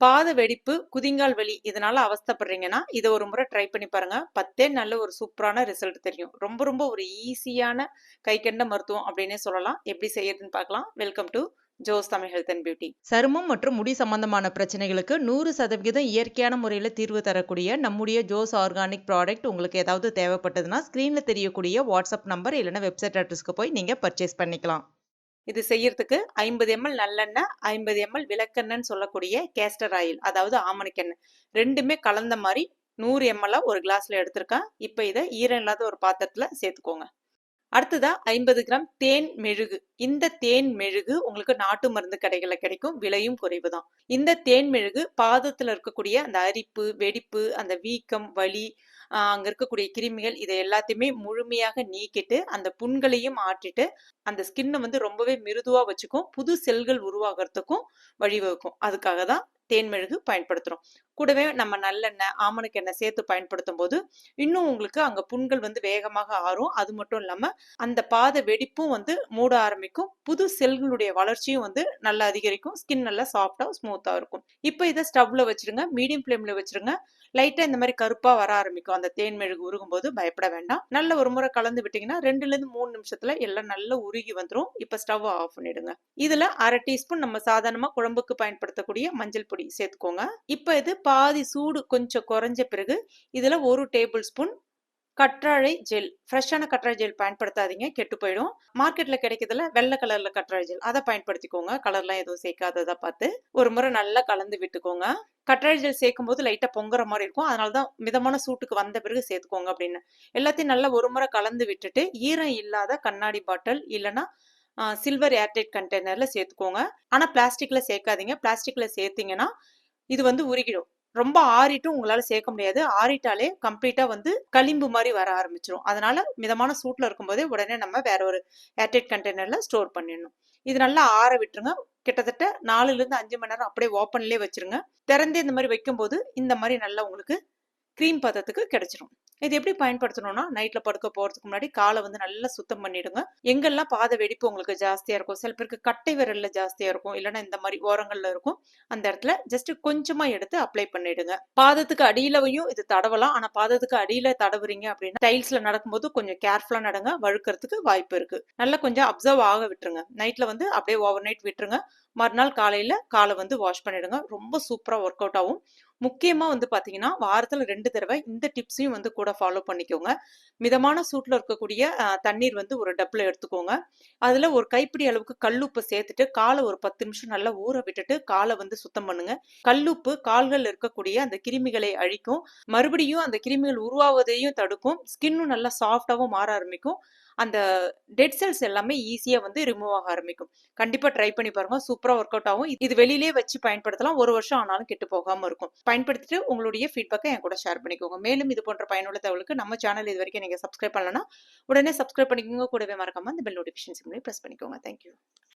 பாத வெடிப்பு குதிங்கால் வலி இதனால அவஸ்தைப்படுறீங்கன்னா இதை ஒரு முறை ட்ரை பண்ணி பாருங்க. பத்தே நல்ல ஒரு சூப்பரான ரிசல்ட் தெரியும். ரொம்ப ரொம்ப ஒரு ஈஸியான கைக்கண்ட மருத்துவம் அப்படின்னே சொல்லலாம். எப்படி செய்யறதுன்னு பார்க்கலாம். Welcome to Jo's Tamil health and beauty சருமம் மற்றும் முடி சம்பந்தமான பிரச்சனைகளுக்கு நூறு சதவிகிதம் இயற்கையான முறையில் தீர்வு தரக்கூடிய நம்முடைய ஜோஸ் ஆர்கானிக் ப்ராடக்ட் உங்களுக்கு ஏதாவது தேவைப்பட்டதுன்னா ஸ்க்ரீனில் தெரியக்கூடிய வாட்ஸ்அப் நம்பர் இல்லைன்னா வெப்சைட் அட்ரஸ்க்கு போய் நீங்கள் பர்ச்சேஸ் பண்ணிக்கலாம். இது செய்யறதுக்கு ஐம்பது எம்எல் நல்லெண்ணெய் ஐம்பது எம்எல் விளக்கெண்ணெய்னு சொல்லக்கூடிய கேஸ்டர் ஆயில் அதாவது ஆமணிக்கெண்ணெய். ரெண்டுமே கலந்த மாதிரி நூறு எம்எல்லாக ஒரு கிளாஸில் எடுத்திருக்கேன். இப்போ இதை ஈரம் இல்லாத ஒரு பாத்திரத்தில் சேர்த்துக்கோங்க. அடுத்ததா ஐம்பது கிராம் தேன் மெழுகு. இந்த தேன் மெழுகு உங்களுக்கு நாட்டு மருந்து கடைகளில் கிடைக்கும் விலையும் குறைவு தான். இந்த தேன் மெழுகு பாதத்தில் இருக்கக்கூடிய அந்த அரிப்பு வெடிப்பு அந்த வீக்கம் வலி அங்கே இருக்கக்கூடிய கிருமிகள் இதை எல்லாத்தையுமே முழுமையாக நீக்கிட்டு அந்த புண்களையும் ஆற்றிட்டு அந்த ஸ்கின்னை வந்து ரொம்பவே மிருதுவாக வச்சுக்கும். புது செல்கள் உருவாகிறதுக்கும் வழிவகுக்கும். அதுக்காக தான் தேன் மெழுகு பயன்படுத்துகிறோம் கூடவே நம்ம நல்லெண்ணெய் ஆமணக்கு எண்ணெய் சேர்த்து பயன்படுத்தும் போது இன்னும் உங்களுக்கு அங்கே புண்கள் வந்து வேகமாக ஆறும். அது மட்டும் இல்லாமல் அந்த பாத வெடிப்பும் வந்து மூட ஆரம்பிக்கும். புது செல்களுடைய வளர்ச்சியும் வந்து நல்லா அதிகரிக்கும். ஸ்கின் நல்லா சாஃப்டாக ஸ்மூத்தாக இருக்கும். இப்போ இதை ஸ்டவ்ல வச்சிருங்க. மீடியம் ஃப்ளேமில் வச்சிருங்க. லைட்டாக இந்த மாதிரி கருப்பாக வர ஆரம்பிக்கும். அந்த தேன் மெழுகு உருகும் போது பயப்பட வேண்டாம். நல்ல ஒரு முறை கலந்து விட்டீங்கன்னா ரெண்டுலேருந்து மூணு நிமிஷத்துல எல்லாம் நல்லா உருகி வந்துடும் இப்போ ஸ்டவ் ஆஃப் பண்ணிடுங்க. இதில் அரை டீஸ்பூன் நம்ம சாதாரணமாக குழம்புக்கு பயன்படுத்தக்கூடிய மஞ்சள் பொடி சேர்த்துக்கோங்க. இப்போ இது பாதி சூடு கொஞ்சம் குறைஞ்ச பிறகு இதில் ஒரு டேபிள் ஸ்பூன் கற்றாழை ஜெல் ஃப்ரெஷ்ஷான கற்றாழை ஜெல் பயன்படுத்தாதீங்க கெட்டு போயிடும். மார்க்கெட்டில் கிடைக்கிறதுல வெள்ளை கலரில் கற்றாழை ஜெல் அதை பயன்படுத்திக்கோங்க. கலர்லாம் எதுவும் சேர்க்காததை பார்த்து. ஒரு முறை நல்லா கலந்து விட்டுக்கோங்க. கற்றாழை ஜெல் சேர்க்கும் போது லைட்டாக பொங்குற மாதிரி இருக்கும். அதனால தான் மிதமான சூட்டுக்கு வந்த பிறகு சேர்த்துக்கோங்க அப்படின்னு. எல்லாத்தையும் நல்லா ஒரு முறை கலந்து விட்டுட்டு ஈரம் இல்லாத கண்ணாடி பாட்டில் இல்லைன்னா சில்வர் ஏர்டைட் கண்டெய்னரில் சேர்த்துக்கோங்க. ஆனால் பிளாஸ்டிக்கில் சேர்க்காதீங்க. பிளாஸ்டிக்கில் சேர்த்தீங்கன்னா இது வந்து உருகிடும். ரொம்ப ஆறிட்டும் உங்களால் சேர்க்க முடியாது. ஆறிட்டாலே கம்ப்ளீட்டாக வந்து களிம்பு மாதிரி வர ஆரம்பிச்சிடும் அதனால மிதமான சூட்டில் இருக்கும்போதே உடனே நம்ம வேற ஒரு ஏர்டைட் கண்டெய்னரில் ஸ்டோர் பண்ணிடணும். இது நல்லா ஆற விட்டுருங்க. கிட்டத்தட்ட நாலுலேருந்து அஞ்சு மணி நேரம் அப்படியே ஓப்பன்லேயே வச்சிருங்க. திறந்தே இந்த மாதிரி வைக்கும்போது இந்த மாதிரி நல்லா உங்களுக்கு க்ரீம் பதத்துக்கு கிடைச்சிரும். இது எப்படி பயன்படுத்தணும்னா நைட்ல படுக்க போறதுக்கு முன்னாடி காலை வந்து நல்லா சுத்தம் பண்ணிடுங்க. எங்கெல்லாம் பாத வெடிப்பு உங்களுக்கு ஜாஸ்தியா இருக்கும் சில பேருக்கு கட்டை விரல்ல ஜாஸ்தியா இருக்கும் இல்லைன்னா இந்த மாதிரி ஓரங்கள்ல இருக்கும் அந்த இடத்துல ஜஸ்ட் கொஞ்சமா எடுத்து அப்ளை பண்ணிடுங்க. பாதத்துக்கு அடியிலவையும் இது தடவலாம். ஆனா பாதத்துக்கு அடியில தடவுறீங்க அப்படின்னா டைல்ஸ்ல நடக்கும்போது கொஞ்சம் கேர்ஃபுல்லா நடங்க வழுக்கிறதுக்கு வாய்ப்பு இருக்கு. நல்லா கொஞ்சம் அப்சர்வ் ஆக விட்டுருங்க. நைட்ல வந்து அப்படியே ஓவர் நைட் விட்டுருங்க. மறுநாள் காலையில காலை வந்து வாஷ் பண்ணிடுங்க. ரொம்ப சூப்பரா ஒர்க் அவுட் ஆகும் முக்கியமாக வந்து பார்த்தீங்கன்னா வாரத்தில் ரெண்டு தடவை இந்த டிப்ஸையும் வந்து கூட ஃபாலோ பண்ணிக்கோங்க. மிதமான சூட்டில் இருக்கக்கூடிய தண்ணீர் வந்து ஒரு டப்பில் எடுத்துக்கோங்க. அதில் ஒரு கைப்பிடி அளவுக்கு கல்லுப்பு சேர்த்துட்டு காலை ஒரு பத்து நிமிஷம் நல்லா ஊற விட்டுட்டு காலை வந்து சுத்தம் பண்ணுங்க. கல்லுப்பு கால்கள் இருக்கக்கூடிய அந்த கிருமிகளை அழிக்கும். மறுபடியும் அந்த கிருமிகள் உருவாவதையும் தடுக்கும். ஸ்கின்னும் நல்லா சாஃப்டாகவும் மாற ஆரம்பிக்கும். அந்த டெட் செல்ஸ் எல்லாமே ஈஸியாக வந்து ரிமூவ் ஆக ஆரம்பிக்கும். கண்டிப்பாக ட்ரை பண்ணி பாருங்க. சூப்பராக ஒர்க் அவுட் ஆகும். இது வெளியிலே வச்சு பயன்படுத்தலாம். ஒரு வருஷம் ஆனாலும் கெட்டு போகாமல் இருக்கும். பயன்படுத்திட்டு உங்களுடைய ஃபீட்பேக்கை என் கூட ஷேர் பண்ணிக்கோங்க. மேலும் இது போன்ற பயனுள்ள தகவலுக்கு நம்ம சேனல் இது வரைக்கும் நீங்கள் சப்ஸ்கிரைப் பண்ணலன்னா உடனே சப்ஸ்கிரைப் பண்ணிக்கோங்க. கூடவே மறக்காமல் அந்த பெல் நோட்டிஃபிகேஷன் ப்ரெஸ் பண்ணிக்கோங்க. Thank you